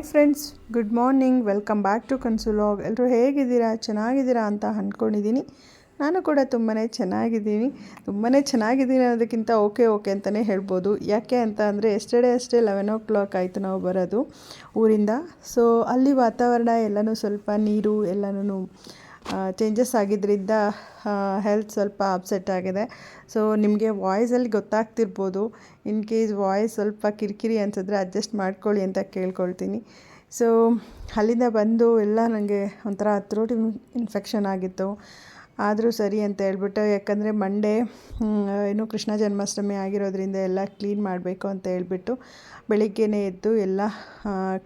Hi friends, good morning, welcome back to ಕನ್ಸುಲಾಗ್. ಎಲ್ಲರೂ ಹೇಗಿದ್ದೀರಾ, ಚೆನ್ನಾಗಿದ್ದೀರಾ ಅಂತ ಅಂದ್ಕೊಂಡಿದ್ದೀನಿ. ನಾನು ಕೂಡ ತುಂಬಾ ಚೆನ್ನಾಗಿದ್ದೀನಿ. ತುಂಬಾ ಚೆನ್ನಾಗಿದ್ದೀನಿ ಅನ್ನೋದಕ್ಕಿಂತ ಓಕೆ ಓಕೆ ಅಂತಲೇ ಹೇಳ್ಬೋದು. ಯಾಕೆ ಅಂತ ಅಂದರೆ ಎಸ್ಟರ್ಡೇ ಅಷ್ಟೇ ಲೆವೆನ್ ಓ ಕ್ಲಾಕ್ ಆಯಿತು ನಾವು ಬರೋದು ಊರಿಂದ. ಸೊ ಅಲ್ಲಿ ವಾತಾವರಣ ಎಲ್ಲನೂ ಸ್ವಲ್ಪ ನೀರು, ಎಲ್ಲನೂ ಚೇಂಜಸ್ ಆಗಿದ್ದರಿಂದ ಹೆಲ್ತ್ ಸ್ವಲ್ಪ ಅಪ್ಸೆಟ್ ಆಗಿದೆ. ಸೊ ನಿಮಗೆ ವಾಯ್ಸಲ್ಲಿ ಗೊತ್ತಾಗ್ತಿರ್ಬೋದು. ಇನ್ ಕೇಸ್ ವಾಯ್ಸ್ ಸ್ವಲ್ಪ ಕಿರಿಕಿರಿ ಅನ್ಸಿದ್ರೆ ಅಡ್ಜಸ್ಟ್ ಮಾಡ್ಕೊಳ್ಳಿ ಅಂತ ಕೇಳ್ಕೊಳ್ತೀನಿ. ಸೊ ಅಲ್ಲಿಂದ ಬಂದು ಎಲ್ಲ ನನಗೆ ಒಂಥರ ಥ್ರೋಟ್ ಇನ್ಫೆಕ್ಷನ್ ಆಗಿತ್ತು. ಆದರೂ ಸರಿ ಅಂತ ಹೇಳ್ಬಿಟ್ಟು, ಯಾಕಂದರೆ ಮಂಡೇ ಏನು ಕೃಷ್ಣ ಜನ್ಮಾಷ್ಟಮಿ ಆಗಿರೋದ್ರಿಂದ ಎಲ್ಲ ಕ್ಲೀನ್ ಮಾಡಬೇಕು ಅಂತ ಹೇಳ್ಬಿಟ್ಟು ಬೆಳಿಗ್ಗೆನೇ ಎದ್ದು ಎಲ್ಲ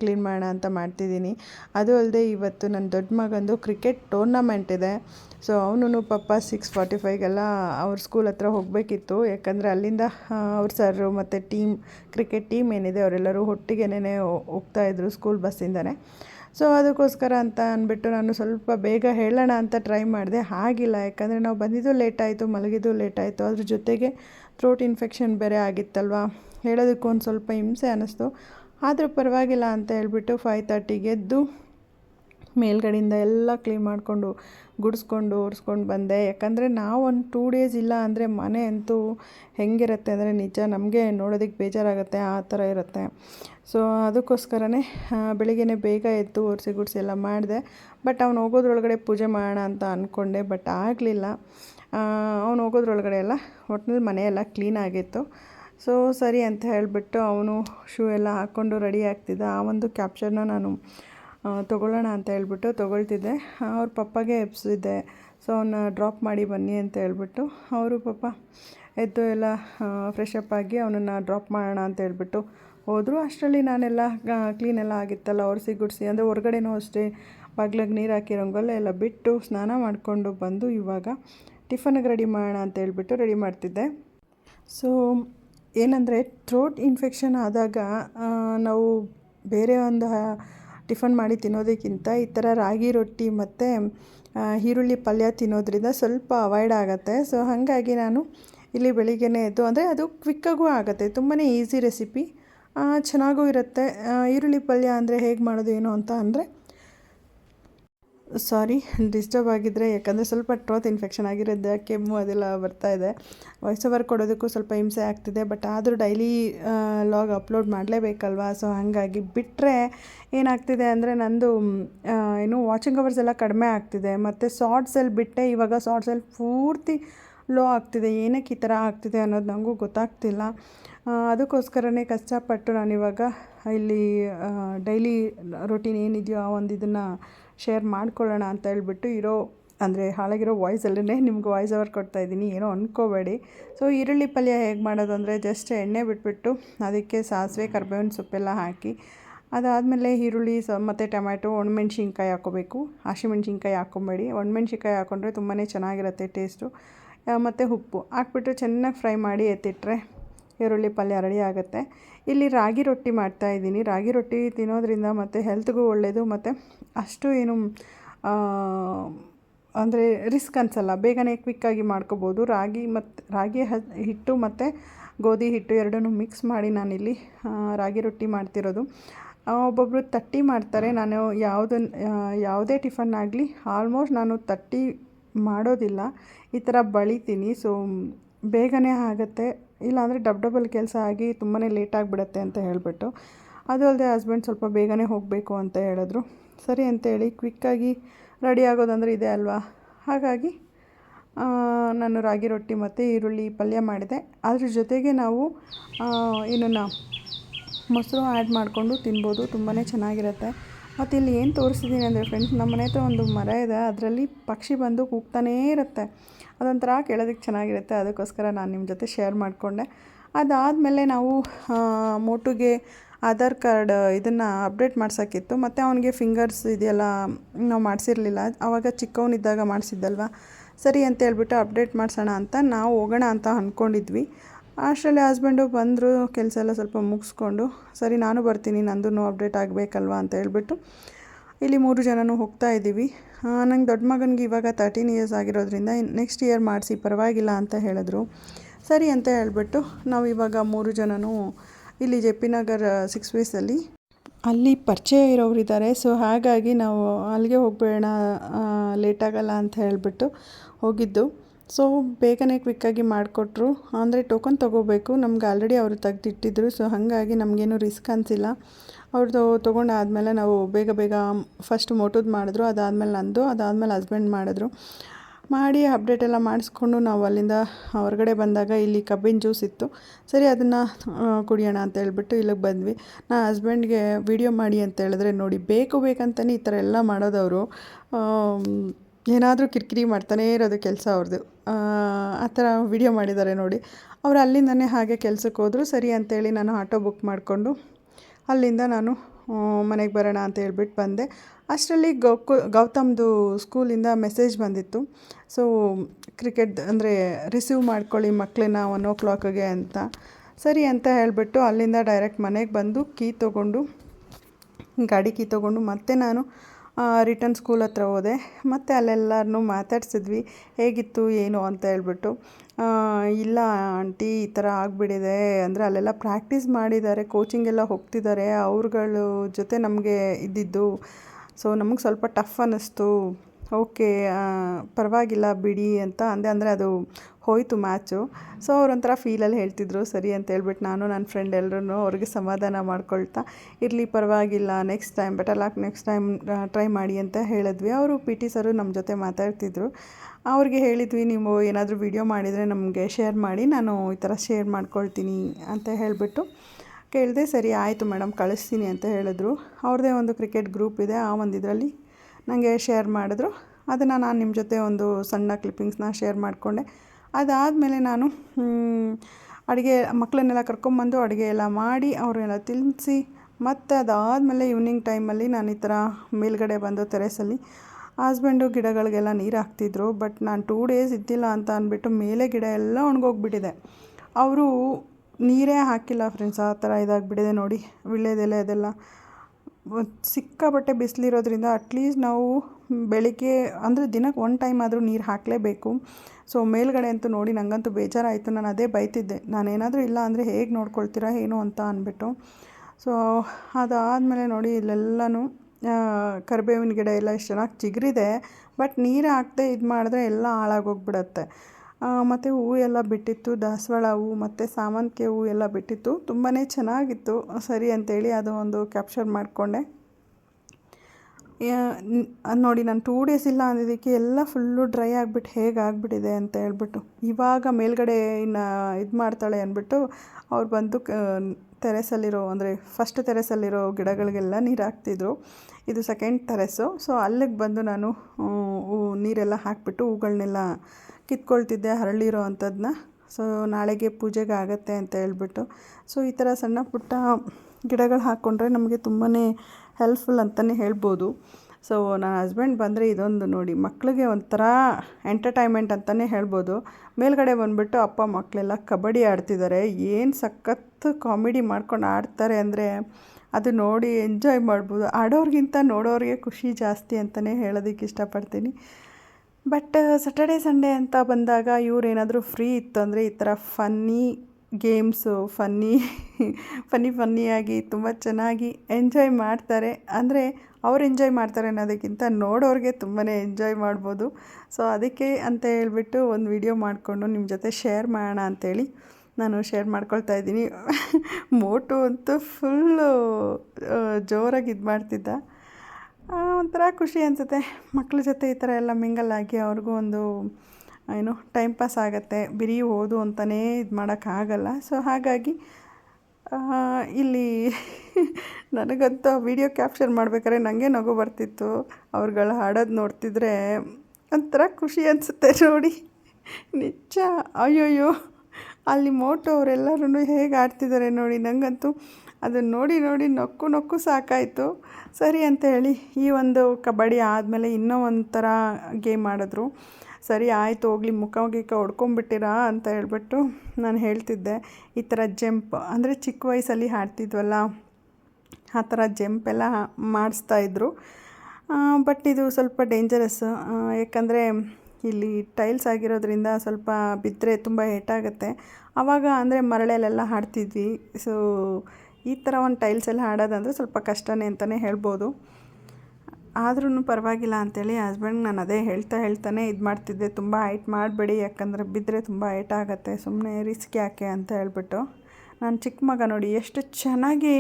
ಕ್ಲೀನ್ ಮಾಡೋಣ ಅಂತ ಮಾಡ್ತಿದ್ದೀನಿ. ಅದು ಅಲ್ಲದೆ ಇವತ್ತು ನನ್ನ ದೊಡ್ಡ ಮಗಂದು ಕ್ರಿಕೆಟ್ ಟೂರ್ನಮೆಂಟ್ ಇದೆ. ಸೊ ಅವನು ಪಾಪ ಸಿಕ್ಸ್ ಫಾರ್ಟಿ ಫೈವ್ಗೆಲ್ಲ ಅವ್ರ ಸ್ಕೂಲ್ ಹತ್ರ ಹೋಗಬೇಕಿತ್ತು. ಯಾಕಂದರೆ ಅಲ್ಲಿಂದ ಅವ್ರ ಸರ್ರು ಮತ್ತು ಟೀಮ್ ಕ್ರಿಕೆಟ್ ಟೀಮ್ ಏನಿದೆ, ಅವರೆಲ್ಲರೂ ಒಟ್ಟಿಗೆನೇ ಹೋಗ್ತಾಯಿದ್ರು ಸ್ಕೂಲ್ ಬಸ್ಸಿಂದನೇ ಸೊ ಅದಕ್ಕೋಸ್ಕರ ಅಂತ ಅಂದ್ಬಿಟ್ಟು ನಾನು ಸ್ವಲ್ಪ ಬೇಗ ಹೇಳೋಣ ಅಂತ ಟ್ರೈ ಮಾಡಿದೆ. ಆಗಿಲ್ಲ, ಯಾಕಂದರೆ ನಾವು ಬಂದಿದ್ದು ಲೇಟ್ ಆಯಿತು, ಮಲಗಿದ್ದು ಲೇಟ್ ಆಯಿತು. ಅದ್ರ ಜೊತೆಗೆ ಥ್ರೋಟ್ ಇನ್ಫೆಕ್ಷನ್ ಬೇರೆ ಆಗಿತ್ತಲ್ವ? ಹೇಳೋದಕ್ಕೂ ಒಂದು ಸ್ವಲ್ಪ ಹಿಂಸೆ ಅನ್ನಿಸ್ತು ಆದರೂ ಪರವಾಗಿಲ್ಲ ಅಂತ ಹೇಳ್ಬಿಟ್ಟು ಫೈವ್ ತರ್ಟಿಗೆ ಎದ್ದು ಮೇಲ್ಗಡೆಯಿಂದ ಎಲ್ಲ ಕ್ಲೀನ್ ಮಾಡಿಕೊಂಡು ಗುಡಿಸ್ಕೊಂಡು ಓಡಿಸ್ಕೊಂಡು ಬಂದೆ. ಯಾಕಂದರೆ ನಾವು ಒಂದು ಟೂ ಡೇಸ್ ಇಲ್ಲ ಅಂದರೆ ಮನೆ ಅಂತೂ ಹೆಂಗಿರುತ್ತೆ ಅಂದರೆ ನಿಜ ನಮಗೆ ನೋಡೋದಕ್ಕೆ ಬೇಜಾರಾಗುತ್ತೆ, ಆ ಥರ ಇರುತ್ತೆ. ಸೊ ಅದಕ್ಕೋಸ್ಕರನೇ ಬೆಳಿಗ್ಗೆ ಬೇಗ ಎದ್ದು ಒರೆಸಿ ಗುಡಿಸಿ ಎಲ್ಲ ಮಾಡಿದೆ. ಬಟ್ ಅವ್ನು ಹೋಗೋದ್ರೊಳಗಡೆ ಪೂಜೆ ಮಾಡೋಣ ಅಂತ ಅಂದ್ಕೊಂಡೆ ಬಟ್ ಆಗಲಿಲ್ಲ. ಅವನು ಹೋಗೋದ್ರೊಳಗಡೆ ಎಲ್ಲ ಒಟ್ಟಿನಲ್ಲಿ ಮನೆಯೆಲ್ಲ ಕ್ಲೀನ್ ಆಗಿತ್ತು. ಸೊ ಸರಿ ಅಂತ ಹೇಳಿಬಿಟ್ಟು ಅವನು ಶೂ ಎಲ್ಲ ಹಾಕ್ಕೊಂಡು ರೆಡಿ ಆಗ್ತಿದ್ದ. ಆ ಒಂದು ಕ್ಯಾಪ್ಚರ್ನ ನಾನು ತೊಗೊಳ್ಳೋಣ ಅಂತ ಹೇಳ್ಬಿಟ್ಟು ತೊಗೊಳ್ತಿದ್ದೆ. ಅವ್ರ ಪಪ್ಪಗೆ ಎಬ್ಸಿದ್ದೆ ಸೊ ಅವನ್ನ ಡ್ರಾಪ್ ಮಾಡಿ ಬನ್ನಿ ಅಂತ ಹೇಳ್ಬಿಟ್ಟು ಅವರು ಪಾಪ ಎದ್ದು ಎಲ್ಲ ಫ್ರೆಶ್ ಅಪ್ ಆಗಿ ಅವನನ್ನು ಡ್ರಾಪ್ ಮಾಡೋಣ ಅಂತ ಹೇಳ್ಬಿಟ್ಟು ಹೋದರು. ಅಷ್ಟರಲ್ಲಿ ನಾನೆಲ್ಲ ಕ್ಲೀನೆಲ್ಲ ಆಗಿತ್ತಲ್ಲ ಒರೆಸಿ ಗುಡಿಸಿ ಅಂದರೆ ಹೊರಗಡೆನೂ ಅಷ್ಟೇ ಬಾಗ್ಲಿಗೆ ನೀರು ಹಾಕಿರೋಂಗಲ್ಲ ಎಲ್ಲ ಬಿಟ್ಟು ಸ್ನಾನ ಮಾಡಿಕೊಂಡು ಬಂದು ಇವಾಗ ಟಿಫನ್ಗೆ ರೆಡಿ ಮಾಡೋಣ ಅಂತ ಹೇಳ್ಬಿಟ್ಟು ರೆಡಿ ಮಾಡ್ತಿದ್ದೆ. ಸೊ ಏನಂದರೆ ಥ್ರೋಟ್ ಇನ್ಫೆಕ್ಷನ್ ಆದಾಗ ನಾವು ಬೇರೆ ಒಂದು ಟಿಫನ್ ಮಾಡಿ ತಿನ್ನೋದಕ್ಕಿಂತ ಈ ಥರ ರಾಗಿ ರೊಟ್ಟಿ ಮತ್ತು ಈರುಳ್ಳಿ ಪಲ್ಯ ತಿನ್ನೋದ್ರಿಂದ ಸ್ವಲ್ಪ ಅವಾಯ್ಡ್ ಆಗುತ್ತೆ. ಸೊ ಹಾಗಾಗಿ ನಾನು ಇಲ್ಲಿ ಬೆಳಿಗ್ಗೆನೇ ಎದ್ದು, ಅಂದರೆ ಅದು ಕ್ವಿಕ್ಕಾಗೂ ಆಗುತ್ತೆ. ತುಂಬಾ ಈಸಿ ರೆಸಿಪಿ ಚೆನ್ನಾಗೂ ಇರುತ್ತೆ. ಈರುಳ್ಳಿ ಪಲ್ಯ ಅಂದರೆ ಹೇಗೆ ಮಾಡೋದು, ಏನು ಅಂತ ಅಂದರೆ ಸಾರಿ ಡಿಸ್ಟರ್ಬ್ ಆಗಿದ್ದರೆ ಯಾಕಂದರೆ ಸ್ವಲ್ಪ ಟ್ರೋತ್ ಇನ್ಫೆಕ್ಷನ್ ಆಗಿರೋದು, ಕೆಮ್ಮು ಅದೆಲ್ಲ ಬರ್ತಾ ಇದೆ. ವಾಯ್ಸ್ ಓವರ್ ಕೊಡೋದಕ್ಕೂ ಸ್ವಲ್ಪ ಹಿಂಸೆ ಆಗ್ತಿದೆ ಬಟ್ ಆದರೂ ಡೈಲಿ ಲಾಗ್ ಅಪ್ಲೋಡ್ ಮಾಡಲೇಬೇಕಲ್ವಾ? ಸೊ ಹಾಗಾಗಿ ಬಿಟ್ಟರೆ ಏನಾಗ್ತಿದೆ ಅಂದರೆ ನಂದು ಏನು ವಾಚಿಂಗ್ ಅವರ್ಸ್ ಎಲ್ಲ ಕಡಿಮೆ ಆಗ್ತಿದೆ. ಮತ್ತು ಶಾರ್ಟ್ಸಲ್ಲಿ ಬಿಟ್ಟೆ ಇವಾಗ ಶಾರ್ಟ್ಸಲ್ಲಿ ಪೂರ್ತಿ ಲೋ ಆಗ್ತಿದೆ. ಏನಕ್ಕೆ ಈ ಥರ ಆಗ್ತಿದೆ ಅನ್ನೋದು ನನಗೂ ಗೊತ್ತಾಗ್ತಿಲ್ಲ. ಅದಕ್ಕೋಸ್ಕರನೇ ಕಷ್ಟಪಟ್ಟು ನಾನಿವಾಗ ಇಲ್ಲಿ ಡೈಲಿ ರೊಟೀನ್ ಏನಿದೆಯೋ ಆ ಒಂದು ಇದನ್ನು ಶೇರ್ ಮಾಡ್ಕೊಳ್ಳೋಣ ಅಂತ ಹೇಳ್ಬಿಟ್ಟು ಇರೋ, ಅಂದರೆ ಹಾಳಾಗಿರೋ ವಾಯ್ಸಲ್ಲೇ ನಿಮ್ಗೆ ವಾಯ್ಸ್ ಓವರ್ ಕೊಡ್ತಾಯಿದ್ದೀನಿ ಏನೋ ಅಂದ್ಕೋಬೇಡಿ ಸೊ ಈರುಳ್ಳಿ ಪಲ್ಯ ಹೇಗೆ ಮಾಡೋದು ಅಂದರೆ ಜಸ್ಟ್ ಎಣ್ಣೆ ಬಿಟ್ಬಿಟ್ಟು ಅದಕ್ಕೆ ಸಾಸಿವೆ, ಕರ್ಬೇವಿನ ಸೊಪ್ಪೆಲ್ಲ ಹಾಕಿ, ಅದಾದಮೇಲೆ ಈರುಳ್ಳಿ, ಸ ಮತ್ತು ಟೊಮ್ಯಾಟೊ, ಒಣಮೆಣ್ಸಿನ್ಕಾಯಿ ಹಾಕೋಬೇಕು. ಹಸಿಮೆಣ್ಸಿನ್ಕಾಯಿ ಹಾಕ್ಕೊಬೇಡಿ. ಒಣಮೆಣ್ಸಿನ್ಕಾಯಿ ಹಾಕ್ಕೊಂಡ್ರೆ ತುಂಬಾ ಚೆನ್ನಾಗಿರುತ್ತೆ ಟೇಸ್ಟು ಮತ್ತು ಉಪ್ಪು ಹಾಕ್ಬಿಟ್ಟು ಚೆನ್ನಾಗಿ ಫ್ರೈ ಮಾಡಿ ಎತ್ತಿಟ್ರೆ ಈರುಳ್ಳಿ ಪಲ್ಯ ರೆಡಿ ಆಗುತ್ತೆ. ಇಲ್ಲಿ ರಾಗಿ ರೊಟ್ಟಿ ಮಾಡ್ತಾ ಇದ್ದೀನಿ. ರಾಗಿ ರೊಟ್ಟಿ ತಿನ್ನೋದ್ರಿಂದ ಮತ್ತು ಹೆಲ್ತ್ಗೂ ಒಳ್ಳೆಯದು ಮತ್ತು ಅಷ್ಟು ಏನು ಅಂದರೆ ರಿಸ್ಕ್ ಅನ್ಸಲ್ಲ. ಬೇಗನೆ ಕ್ವಿಕ್ಕಾಗಿ ಮಾಡ್ಕೋಬೋದು. ರಾಗಿ ಮತ್ತು ರಾಗಿ ಹಿಟ್ಟು ಮತ್ತು ಗೋಧಿ ಹಿಟ್ಟು ಎರಡನ್ನೂ ಮಿಕ್ಸ್ ಮಾಡಿ ನಾನಿಲ್ಲಿ ರಾಗಿ ರೊಟ್ಟಿ ಮಾಡ್ತಿರೋದು. ಒಬ್ಬೊಬ್ಬರು ತಟ್ಟಿ ಮಾಡ್ತಾರೆ. ನಾನು ಯಾವುದನ್ನು ಯಾವುದೇ ಟಿಫನ್ ಆಗಲಿ ಆಲ್ಮೋಸ್ಟ್ ನಾನು ತಟ್ಟಿ ಮಾಡೋದಿಲ್ಲ. ಈ ಥರ ಬಳಿತೀನಿ. ಸೊ, ಬೇಗನೆ ಆಗುತ್ತೆ. ಇಲ್ಲಾಂದರೆ ಡಬ್ ಡಬಲ್ ಕೆಲಸ ಆಗಿ ತುಂಬಾ ಲೇಟ್ ಆಗಿಬಿಡತ್ತೆ ಅಂತ ಹೇಳಿಬಿಟ್ಟು. ಅದು ಅಲ್ಲದೆ ಹಸ್ಬೆಂಡ್ ಸ್ವಲ್ಪ ಬೇಗನೆ ಹೋಗಬೇಕು ಅಂತ ಹೇಳಿದ್ರು. ಸರಿ ಅಂತೇಳಿ ಕ್ವಿಕ್ಕಾಗಿ ರೆಡಿ ಆಗೋದಂದರೆ ಇದೆ ಅಲ್ವಾ? ಹಾಗಾಗಿ ನಾನು ರಾಗಿ ರೊಟ್ಟಿ ಮತ್ತು ಈರುಳ್ಳಿ ಪಲ್ಯ ಮಾಡಿದೆ. ಅದ್ರ ಜೊತೆಗೆ ನಾವು ಏನನ್ನು ಮೊಸರು ಆ್ಯಡ್ ಮಾಡಿಕೊಂಡು ತಿನ್ಬೋದು. ತುಂಬಾ ಚೆನ್ನಾಗಿರುತ್ತೆ. ಮತ್ತು ಇಲ್ಲಿ ಏನು ತೋರಿಸಿದ್ದೀನಿ ಅಂದರೆ ಫ್ರೆಂಡ್ಸ್ ನಮ್ಮ ಮನೆ ಹತ್ರ ಒಂದು ಮರ ಇದೆ, ಅದರಲ್ಲಿ ಪಕ್ಷಿ ಬಂದು ಕೂಗ್ತಾನೇ ಇರುತ್ತೆ. ಅದೊಂಥರ ಕೇಳೋದಕ್ಕೆ ಚೆನ್ನಾಗಿರುತ್ತೆ, ಅದಕ್ಕೋಸ್ಕರ ನಾನು ನಿಮ್ಮ ಜೊತೆ ಶೇರ್ ಮಾಡಿಕೊಂಡೆ. ಅದಾದಮೇಲೆ ನಾವು ಮೋಟುಗೆ ಆಧಾರ್ ಕಾರ್ಡ್ ಇದನ್ನು ಅಪ್ಡೇಟ್ ಮಾಡ್ಸೋಕ್ಕಿತ್ತು. ಮತ್ತು ಅವನಿಗೆ ಫಿಂಗರ್ಸ್ ಇದೆಯಲ್ಲ, ನಾವು ಮಾಡಿಸಿರ್ಲಿಲ್ಲ. ಆವಾಗ ಚಿಕ್ಕವನಿದ್ದಾಗ ಮಾಡಿಸಿದ್ದಲ್ವ? ಸರಿ ಅಂತ ಹೇಳ್ಬಿಟ್ಟು ಅಪ್ಡೇಟ್ ಮಾಡಿಸೋಣ ಅಂತ ನಾವು ಹೋಗೋಣ ಅಂತ ಅಂದ್ಕೊಂಡಿದ್ವಿ ಅಷ್ಟರಲ್ಲಿ ಹಸ್ಬೆಂಡು ಬಂದರು, ಕೆಲಸ ಎಲ್ಲ ಸ್ವಲ್ಪ ಮುಗಿಸ್ಕೊಂಡು, ಸರಿ, ನಾನು ಬರ್ತೀನಿ ನಂದೂ ಅಪ್ಡೇಟ್ ಆಗಬೇಕಲ್ವ? ಅಂತ ಹೇಳ್ಬಿಟ್ಟು ಇಲ್ಲಿ ಮೂರು ಜನನೂ ಹೋಗ್ತಾ ಇದ್ದೀವಿ. ನಂಗೆ ದೊಡ್ಡ ಮಗನಿಗೆ ಇವಾಗ ತರ್ಟೀನ್ ಇಯರ್ಸ್ ಆಗಿರೋದ್ರಿಂದ ನೆಕ್ಸ್ಟ್ ಇಯರ್ ಮಾಡಿಸಿ ಪರವಾಗಿಲ್ಲ ಅಂತ ಹೇಳಿದ್ರು. ಸರಿ ಅಂತ ಹೇಳಿಬಿಟ್ಟು ನಾವು ಇವಾಗ ಮೂರು ಜನನೂ ಇಲ್ಲಿ ಜೆ ಪಿ ನಗರ್ ಸಿಕ್ಸ್ ವೇಸಲ್ಲಿ ಅಲ್ಲಿ ಪರಿಚಯ ಇರೋರಿದ್ದಾರೆ ಸೊ ಹಾಗಾಗಿ ನಾವು ಅಲ್ಲಿಗೆ ಹೋಗಬೇಡ ಲೇಟಾಗಲ್ಲ ಅಂತ ಹೇಳಿಬಿಟ್ಟು ಹೋಗಿದ್ದು. ಸೊ ಬೇಗನೆ ಕ್ವಿಕ್ಕಾಗಿ ಮಾಡಿಕೊಟ್ರು. ಅಂದರೆ ಟೋಕನ್ ತೊಗೋಬೇಕು. ನಮ್ಗೆ ಆಲ್ರೆಡಿ ಅವರು ತೆಗ್ದಿಟ್ಟಿದ್ರು. ಸೊ ಹಾಗಾಗಿ ನಮಗೇನು ರಿಸ್ಕ್ ಅನಿಸಿಲ್ಲ. ಅವ್ರದ್ದು ತೊಗೊಂಡಾದಮೇಲೆ ನಾವು ಬೇಗ ಬೇಗ ಫಸ್ಟ್ ಮೋಟೋದು ಮಾಡಿದ್ರು. ಅದಾದಮೇಲೆ ನಂದು, ಅದಾದಮೇಲೆ ಹಸ್ಬೆಂಡ್ ಮಾಡಿದ್ರು. ಮಾಡಿ ಅಪ್ಡೇಟ್ ಎಲ್ಲ ಮಾಡಿಸ್ಕೊಂಡು ನಾವು ಅಲ್ಲಿಂದ ಹೊರಗಡೆ ಬಂದಾಗ ಇಲ್ಲಿ ಕಬ್ಬಿನ ಜ್ಯೂಸ್ ಇತ್ತು. ಸರಿ, ಅದನ್ನು ಕುಡಿಯೋಣ ಅಂತ ಹೇಳ್ಬಿಟ್ಟು ಇಲ್ಲಿಗೆ ಬಂದ್ವಿ. ನಾ ಹಸ್ಬೆಂಡ್ಗೆ ವಿಡಿಯೋ ಮಾಡಿ ಅಂತ ಹೇಳಿದ್ರೆ ನೋಡಿ, ಬೇಕು ಬೇಕಂತಲೇ ಈ ಥರ ಎಲ್ಲ ಮಾಡೋದವರು. ಏನಾದರೂ ಕಿರಿಕಿರಿ ಮಾಡ್ತಾನೇ ಇರೋದು ಕೆಲಸ ಅವ್ರದ್ದು ಆ ಥರ ವಿಡಿಯೋ ಮಾಡಿದ್ದಾರೆ ನೋಡಿ. ಅವರು ಅಲ್ಲಿಂದನೇ ಹಾಗೆ ಕೆಲಸಕ್ಕೆ ಹೋದರು. ಸರಿ ಅಂತೇಳಿ ನಾನು ಆಟೋ ಬುಕ್ ಮಾಡಿಕೊಂಡು ಅಲ್ಲಿಂದ ನಾನು ಮನೆಗೆ ಬರೋಣ ಅಂತ ಹೇಳ್ಬಿಟ್ಟು ಬಂದೆ. ಅಷ್ಟರಲ್ಲಿ ಗೌಕು, ಗೌತಮ್ದು ಸ್ಕೂಲಿಂದ ಮೆಸೇಜ್ ಬಂದಿತ್ತು. ಸೊ ಕ್ರಿಕೆಟ್ ಅಂದರೆ ರಿಸೀವ್ ಮಾಡ್ಕೊಳ್ಳಿ ಮಕ್ಕಳನ್ನ ಒನ್ ಓ ಕ್ಲಾಕಿಗೆ ಅಂತ. ಸರಿ ಅಂತ ಹೇಳಿಬಿಟ್ಟು ಅಲ್ಲಿಂದ ಡೈರೆಕ್ಟ್ ಮನೆಗೆ ಬಂದು ಕೀ ತೊಗೊಂಡು, ಗಾಡಿ ಕೀ ತೊಗೊಂಡು ಮತ್ತೆ ನಾನು ರಿಟರ್ನ್ ಸ್ಕೂಲ್ ಹತ್ರ ಹೋದೆ. ಮತ್ತು ಅಲ್ಲೆಲ್ಲರನ್ನೂ ಮಾತಾಡ್ಸಿದ್ವಿ. ಹೇಗಿತ್ತು, ಏನು ಅಂತ ಹೇಳ್ಬಿಟ್ಟು. ಇಲ್ಲ ಆಂಟಿ, ಈ ಥರ ಆಗಿಬಿಟ್ಟಿದೆ ಅಂದರೆ ಅಲ್ಲೆಲ್ಲ ಪ್ರಾಕ್ಟೀಸ್ ಮಾಡಿದ್ದಾರೆ ಕೋಚಿಂಗೆಲ್ಲ ಹೋಗ್ತಿದ್ದಾರೆ. ಅವ್ರುಗಳು ಜೊತೆ ನಮಗೆ ಇದ್ದಿದ್ದು. ಸೊ ನಮಗೆ ಸ್ವಲ್ಪ ಟಫ್ ಅನ್ನಿಸ್ತು. ಓಕೆ ಪರವಾಗಿಲ್ಲ ಬಿಡಿ ಅಂತ ಅಂದೆ. ಅಂದರೆ ಅದು ಹೋಯಿತು ಮ್ಯಾಚು. ಸೊ, ಅವರೊಂಥರ ಫೀಲಲ್ಲಿ ಹೇಳ್ತಿದ್ರು, ಸರಿ ಅಂತ ಹೇಳ್ಬಿಟ್ಟು ನಾನು ನನ್ನ ಫ್ರೆಂಡ್ ಎಲ್ಲರೂ ಅವ್ರಿಗೆ ಸಮಾಧಾನ ಮಾಡ್ಕೊಳ್ತಾ ಇರಲಿ, ಪರವಾಗಿಲ್ಲ next time better luck next time try ಮಾಡಿ ಅಂತ ಹೇಳಿದ್ವಿ. ಅವರು ಪಿ ಟಿ ಸರು ನಮ್ಮ ಜೊತೆ ಮಾತಾಡ್ತಿದ್ರು. ಅವ್ರಿಗೆ ಹೇಳಿದ್ವಿ, ನೀವು ಏನಾದರೂ ವೀಡಿಯೋ ಮಾಡಿದರೆ ನಮಗೆ ಶೇರ್ ಮಾಡಿ, ನಾನು ಈ ಥರ ಶೇರ್ ಮಾಡ್ಕೊಳ್ತೀನಿ ಅಂತ ಹೇಳಿಬಿಟ್ಟು ಕೇಳಿದೆ, ಸರಿ ಆಯಿತು ಮೇಡಮ್, ಕಳಿಸ್ತೀನಿ ಅಂತ ಹೇಳಿದ್ರು. ಅವ್ರದ್ದೇ ಒಂದು ಕ್ರಿಕೆಟ್ ಗ್ರೂಪ್ ಇದೆ, ಆ ಒಂದು ಇದರಲ್ಲಿ ನನಗೆ ಶೇರ್ ಮಾಡಿದ್ರು. ಅದನ್ನು ನಾನು ನಿಮ್ಮ ಜೊತೆ ಒಂದು ಸಣ್ಣ ಕ್ಲಿಪ್ಪಿಂಗ್ಸ್ನ ಶೇರ್ ಮಾಡಿಕೊಂಡೆ. ಅದಾದಮೇಲೆ ನಾನು ಅಡುಗೆ ಮಕ್ಕಳನ್ನೆಲ್ಲ ಕರ್ಕೊಂಬಂದು ಅಡುಗೆ ಎಲ್ಲ ಮಾಡಿ ಅವರೆಲ್ಲ ತಿನ್ನಿಸಿ ಮತ್ತು ಅದಾದಮೇಲೆ ಈವ್ನಿಂಗ್ ಟೈಮಲ್ಲಿ ನಾನು ಈ ಥರ ಮೇಲ್ಗಡೆ ಬಂದು ತೆರೆಸಲ್ಲಿ ಹಸ್ಬೆಂಡು ಗಿಡಗಳಿಗೆಲ್ಲ ನೀರು ಹಾಕ್ತಿದ್ರು. ಬಟ್ ನಾನು ಟೂ ಡೇಸ್ ಇದ್ದಿಲ್ಲ ಅಂತ ಅಂದ್ಬಿಟ್ಟು ಮೇಲೆ ಗಿಡ ಎಲ್ಲ ಒಣಗೋಗ್ಬಿಟ್ಟಿದೆ. ಅವರು ನೀರೇ ಹಾಕಿಲ್ಲ ಫ್ರೆಂಡ್ಸ್ ಆ ಥರ ಇದಾಗಿಬಿಟ್ಟಿದೆ ನೋಡಿ. ವೀಳ್ಯದೆಲೆ ಅದೆಲ್ಲ ಸಿಕ್ಕಾಪಟ್ಟೆ ಬಿಸಿಲಿರೋದ್ರಿಂದ ಅಟ್ಲೀಸ್ಟ್ ನಾವು ಬೆಳಿಗ್ಗೆ, ಅಂದರೆ ದಿನಕ್ಕೆ ಒನ್ ಟೈಮ್ ಆದರೂ ನೀರು ಹಾಕಲೇಬೇಕು. ಸೊ ಮೇಲ್ಗಡೆ ಅಂತೂ ನೋಡಿ ನನಗಂತೂ ಬೇಜಾರಾಯಿತು, ನಾನು ಅದೇ ಬೈತಿದ್ದೆ. ನಾನೇನಾದರೂ ಇಲ್ಲ ಅಂದರೆ ಹೇಗೆ ನೋಡ್ಕೊಳ್ತೀರಾ, ಏನು ಅಂತ ಅಂದ್ಬಿಟ್ಟು ಸೊ ಅದಾದಮೇಲೆ ನೋಡಿ ಇಲ್ಲೆಲ್ಲನೂ ಕರಿಬೇವಿನ ಗಿಡ ಎಲ್ಲ ಎಷ್ಟು ಚೆನ್ನಾಗಿ ಚಿಗುರಿದೆ ಬಟ್ ನೀರು ಹಾಕದೆ ಇದು ಮಾಡಿದ್ರೆ ಎಲ್ಲ ಹಾಳಾಗೋಗ್ಬಿಡತ್ತೆ ಮತ್ತು ಹೂವು ಎಲ್ಲ ಬಿಟ್ಟಿತ್ತು, ದಾಸವಾಳ ಹೂವು ಮತ್ತು ಸಾಮಂತಿಗೆ ಹೂವು ಎಲ್ಲ ಬಿಟ್ಟಿತ್ತು. ತುಂಬಾ ಚೆನ್ನಾಗಿತ್ತು. ಸರಿ ಅಂತೇಳಿ ಅದು ಒಂದು ಕ್ಯಾಪ್ಚರ್ ಮಾಡಿಕೊಂಡೆ. ನೋಡಿ ನಾನು ಟೂ ಡೇಸ್ ಇಲ್ಲ ಅಂದಿದ್ದಕ್ಕೆ ಎಲ್ಲ ಫುಲ್ಲು ಡ್ರೈ ಆಗಿಬಿಟ್ಟು ಹೇಗೆ ಆಗಿಬಿಟ್ಟಿದೆ ಅಂತ ಹೇಳ್ಬಿಟ್ಟು, ಇವಾಗ ಮೇಲ್ಗಡೆ ಇನ್ನು ಇದು ಮಾಡ್ತಾಳೆ ಅಂದ್ಬಿಟ್ಟು ಅವ್ರು ಬಂದು ತೆರೆಸಲ್ಲಿರೋ ಅಂದರೆ ಫಸ್ಟ್ ತೆರೆಸಲ್ಲಿರೋ ಗಿಡಗಳಿಗೆಲ್ಲ ನೀರು ಹಾಕ್ತಿದ್ರು. ಇದು ಸೆಕೆಂಡ್ ತೆರೆಸು ಸೊ ಅಲ್ಲಿಗೆ ಬಂದು ನಾನು ನೀರೆಲ್ಲ ಹಾಕಿಬಿಟ್ಟು ಹೂಗಳನ್ನೆಲ್ಲ ಕಿತ್ಕೊಳ್ತಿದ್ದೆ, ಹರಳಿರೋ ಅಂಥದ್ದನ್ನ ಸೊ ನಾಳೆಗೆ ಪೂಜೆಗೆ ಆಗುತ್ತೆ ಅಂತ ಹೇಳ್ಬಿಟ್ಟು. ಸೊ ಈ ಥರ ಸಣ್ಣ ಪುಟ್ಟ ಗಿಡಗಳು ಹಾಕ್ಕೊಂಡ್ರೆ ನಮಗೆ ತುಂಬಾ ಹೆಲ್ಪ್ಫುಲ್ ಅಂತಲೇ ಹೇಳ್ಬೋದು. ಸೊ ನನ್ನ ಹಸ್ಬೆಂಡ್ ಬಂದರೆ ಇದೊಂದು ನೋಡಿ ಮಕ್ಕಳಿಗೆ ಒಂಥರ ಎಂಟರ್ಟೈನ್ಮೆಂಟ್ ಅಂತಲೇ ಹೇಳ್ಬೋದು. ಮೇಲ್ಗಡೆ ಬಂದುಬಿಟ್ಟು ಅಪ್ಪ ಮಕ್ಕಳೆಲ್ಲ ಕಬಡ್ಡಿ ಆಡ್ತಿದ್ದಾರೆ ಏನು ಸಖತ್ತು ಕಾಮಿಡಿ ಮಾಡ್ಕೊಂಡು ಆಡ್ತಾರೆ ಅಂದರೆ ಅದು ನೋಡಿ ಎಂಜಾಯ್ ಮಾಡ್ಬೋದು. ಆಡೋರಿಗಿಂತ ನೋಡೋರಿಗೆ ಖುಷಿ ಜಾಸ್ತಿ ಅಂತಲೇ ಹೇಳೋದಕ್ಕೆ ಇಷ್ಟಪಡ್ತೀನಿ. ಬಟ್ ಸಟರ್ಡೇ ಸಂಡೇ ಅಂತ ಬಂದಾಗ ಇವ್ರು ಏನಾದರೂ ಫ್ರೀ ಇತ್ತು ಅಂದರೆ ಈ ಥರ ಫನ್ನಿ ಗೇಮ್ಸು ಫನ್ನಿ ಫನ್ನಿ ಫನ್ನಿಯಾಗಿ ತುಂಬ ಚೆನ್ನಾಗಿ ಎಂಜಾಯ್ ಮಾಡ್ತಾರೆ. ಅಂದರೆ ಅವ್ರು ಎಂಜಾಯ್ ಮಾಡ್ತಾರೆ ಅನ್ನೋದಕ್ಕಿಂತ ನೋಡೋರಿಗೆ ತುಂಬಾ ಎಂಜಾಯ್ ಮಾಡ್ಬೋದು. ಸೊ ಅದಕ್ಕೆ ಅಂತ ಹೇಳ್ಬಿಟ್ಟು ಒಂದು ವಿಡಿಯೋ ಮಾಡಿಕೊಂಡು ನಿಮ್ಮ ಜೊತೆ ಶೇರ್ ಮಾಡೋಣ ಅಂಥೇಳಿ ನಾನು ಶೇರ್ ಮಾಡ್ಕೊಳ್ತಾ ಇದ್ದೀನಿ. ಮೋಟು ಅಂತೂ ಫುಲ್ಲು ಜೋರಾಗಿ ಇದು ಮಾಡ್ತಿದ್ದ ಒಂಥರ ಖುಷಿ ಅನಿಸುತ್ತೆ. ಮಕ್ಕಳ ಜೊತೆ ಈ ಥರ ಎಲ್ಲ ಮಿಂಗಲ್ ಆಗಿ ಅವ್ರಿಗೂ ಒಂದು, ಏನು ಟೈಮ್ ಪಾಸ್ ಆಗುತ್ತೆ. ಬಿರಿ ಓದು ಅಂತಲೇ ಇದು ಮಾಡೋಕ್ಕಾಗಲ್ಲ ಸೊ ಹಾಗಾಗಿ ಇಲ್ಲಿ ನನಗಂತೂ ವೀಡಿಯೋ ಕ್ಯಾಪ್ಚರ್ ಮಾಡ್ಬೇಕಾದ್ರೆ ನನಗೆ ನಗು ಬರ್ತಿತ್ತು. ಅವ್ರುಗಳು ಹಾಡೋದು ನೋಡ್ತಿದ್ರೆ ಒಂಥರ ಖುಷಿ ಅನಿಸುತ್ತೆ ನೋಡಿ. ನಿಜ. ಅಯ್ಯೋಯ್ಯೋ. ಅಲ್ಲಿ ಮೋಟೋ ಅವರೆಲ್ಲರೂ ಹೇಗೆ ಆಡ್ತಿದ್ದಾರೆ ನೋಡಿ. ನನಗಂತೂ ಅದನ್ನು ನೋಡಿ ನೋಡಿ ನಕ್ಕು ನಕ್ಕು ಸಾಕಾಯಿತು. ಸರಿ ಅಂತ ಹೇಳಿ ಈ ಒಂದು ಕಬಡ್ಡಿ ಆದಮೇಲೆ ಇನ್ನೂ ಒಂಥರ ಗೇಮ್ ಆಡಿದ್ರು. ಸರಿ ಆಯಿತು ಹೋಗ್ಲಿ, ಮುಖ ಗಿಕ್ಕ ಹೊಡ್ಕೊಂಬಿಟ್ಟಿರಾ ಅಂತ ಹೇಳ್ಬಿಟ್ಟು ನಾನು ಹೇಳ್ತಿದ್ದೆ. ಈ ಥರ ಜಂಪ್ ಅಂದರೆ ಚಿಕ್ಕ ವಯಸ್ಸಲ್ಲಿ ಆಡ್ತಿದ್ವಲ್ಲ, ಆ ಥರ ಜಂಪ್ ಎಲ್ಲ ಮಾಡಿಸ್ತಾಯಿದ್ರು ಬಟ್ ಇದು ಸ್ವಲ್ಪ ಡೇಂಜರಸ್ ಯಾಕಂದರೆ ಇಲ್ಲಿ ಟೈಲ್ಸ್ ಆಗಿರೋದ್ರಿಂದ ಸ್ವಲ್ಪ ಬಿದ್ದರೆ ತುಂಬ ಏಟಾಗುತ್ತೆ ಆವಾಗ ಅಂದರೆ ಮರಳಲ್ಲೆಲ್ಲ ಆಡ್ತಿದ್ವಿ. ಸೊ ಈ ಥರ ಒಂದು ಟೈಲ್ಸ್ ಎಲ್ಲ ಆಡೋದಂದ್ರೆ ಸ್ವಲ್ಪ ಕಷ್ಟನೇ ಅಂತಲೇ ಹೇಳ್ಬೋದು. ಆದ್ರೂ ಪರವಾಗಿಲ್ಲ ಅಂತೇಳಿ ಹಸ್ಬೆಂಡ್ ನಾನು ಅದೇ ಹೇಳ್ತಾ ಹೇಳ್ತಾನೆ ಇದು ಮಾಡ್ತಿದ್ದೆ, ತುಂಬ ಹೈಟ್ ಮಾಡಬೇಡಿ, ಯಾಕಂದರೆ ಬಿದ್ದರೆ ತುಂಬ ಹೈಟ್ ಆಗುತ್ತೆ ಸುಮ್ಮನೆ ರಿಸ್ಕ್ ಯಾಕೆ ಅಂತ ಹೇಳ್ಬಿಟ್ಟು. ನಾನು ಚಿಕ್ಕ ಮಗ ನೋಡಿ ಎಷ್ಟು ಚೆನ್ನಾಗಿ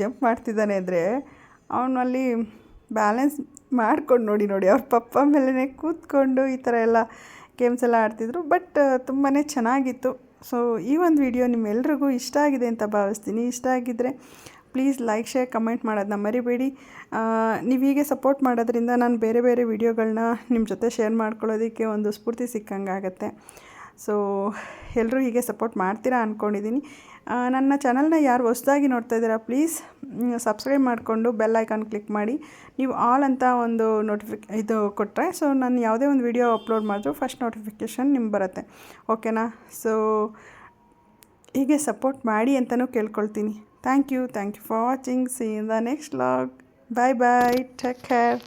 ಜಂಪ್ ಮಾಡ್ತಿದ್ದಾನೆ ಅಂದರೆ ಅವನಲ್ಲಿ ಬ್ಯಾಲೆನ್ಸ್ ಮಾಡ್ಕೊಂಡು ನೋಡಿ ನೋಡಿ ಅವ್ರ ಪಪ್ಪ ಮೇಲೇ ಕೂತ್ಕೊಂಡು ಈ ಥರ ಎಲ್ಲ ಗೇಮ್ಸ್ ಎಲ್ಲ ಆಡ್ತಿದ್ರು ಬಟ್ ತುಂಬಾ ಚೆನ್ನಾಗಿತ್ತು. ಸೊ ಈ ಒಂದು ವಿಡಿಯೋ ನಿಮ್ಮೆಲ್ರಿಗೂ ಇಷ್ಟ ಆಗಿದೆ ಅಂತ ಭಾವಿಸ್ತೀನಿ. ಇಷ್ಟ ಆಗಿದ್ದರೆ ಪ್ಲೀಸ್ ಲೈಕ್ ಶೇರ್ ಕಮೆಂಟ್ ಮಾಡೋದನ್ನ ಮರಿಬೇಡಿ. ನೀವು ಹೀಗೆ ಸಪೋರ್ಟ್ ಮಾಡೋದ್ರಿಂದ ನಾನು ಬೇರೆ ಬೇರೆ ವಿಡಿಯೋಗಳನ್ನ ನಿಮ್ಮ ಜೊತೆ ಶೇರ್ ಮಾಡ್ಕೊಳ್ಳೋದಕ್ಕೆ ಒಂದು ಸ್ಫೂರ್ತಿ ಸಿಕ್ಕಂಗೆ ಆಗುತ್ತೆ. ಸೊ ಎಲ್ಲರೂ ಹೀಗೆ ಸಪೋರ್ಟ್ ಮಾಡ್ತೀರಾ ಅಂದ್ಕೊಂಡಿದ್ದೀನಿ ನನ್ನ ಚಾನಲ್ನ ಯಾರು ಹೊಸ್ದಾಗಿ ನೋಡ್ತಾ ಇದ್ದೀರಾ ಪ್ಲೀಸ್ ಸಬ್ಸ್ಕ್ರೈಬ್ ಮಾಡಿಕೊಂಡು ಬೆಲ್ ಐಕಾನ್ ಕ್ಲಿಕ್ ಮಾಡಿ, ನೀವು ಆಲ್ ಅಂತ ಒಂದು ನೋಟಿಫಿಕ್ ಇದು ಕೊಟ್ಟರೆ ಸೊ ನಾನು ಯಾವುದೇ ಒಂದು ವಿಡಿಯೋ ಅಪ್ಲೋಡ್ ಮಾಡಿದ್ರು ಫಸ್ಟ್ ನೋಟಿಫಿಕೇಷನ್ ನಿಮ್ಗೆ ಬರುತ್ತೆ. ಓಕೆನಾ ಸೊ ಹೀಗೆ ಸಪೋರ್ಟ್ ಮಾಡಿ ಅಂತಲೂ ಕೇಳ್ಕೊಳ್ತೀನಿ. Thank you thank you for watching see in the next vlog bye bye take care